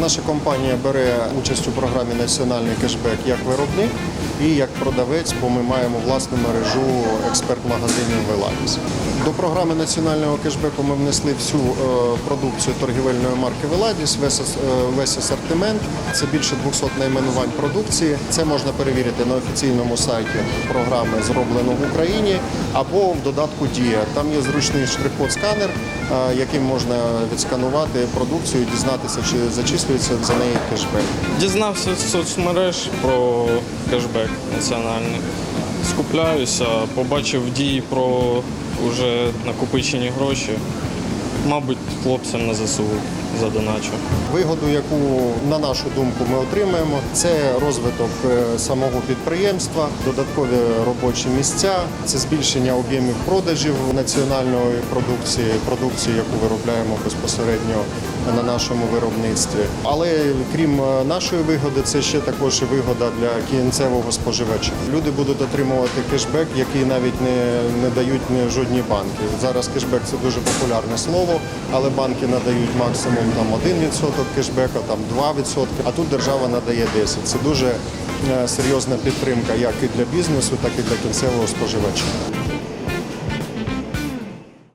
Наша компанія бере участь у програмі Національний кешбек як виробник і як продавець, бо ми маємо власну мережу експерт-магазинів Веладіс. До програми національного кешбеку ми внесли всю е, продукцію торгівельної марки Веладіс, е, весь асортимент. Це більше 200 найменувань продукції. Це можна перевірити на офіційному сайті програми зроблено в Україні або в додатку Дія. Там є зручний штрих-код сканер, е, яким можна відсканувати продукцію і дізнатися, чи зачислюється за неї кешбек. Дізнався соцмереж про кешбек національний. Скупляюся, побачив дії про вже накопичені гроші. Мабуть, хлопцям на ЗСУ задоначу. Вигоду, яку на нашу думку ми отримаємо, це розвиток е, самого підприємства, додаткові робочі місця, це збільшення об'ємів продажів національної продукції, продукції, яку виробляємо безпосередньо на нашому виробництві. Але крім е, нашої вигоди, це ще також вигода для кінцевого споживача. Люди будуть отримувати кешбек, який навіть не, не дають жодні банки. Зараз кешбек це дуже популярне слово, але банки надають максимум там 1% кешбека, там 2%, а тут держава надає 10%. Це дуже е, серйозна підтримка як і для бізнесу, так і для кінцевого споживача.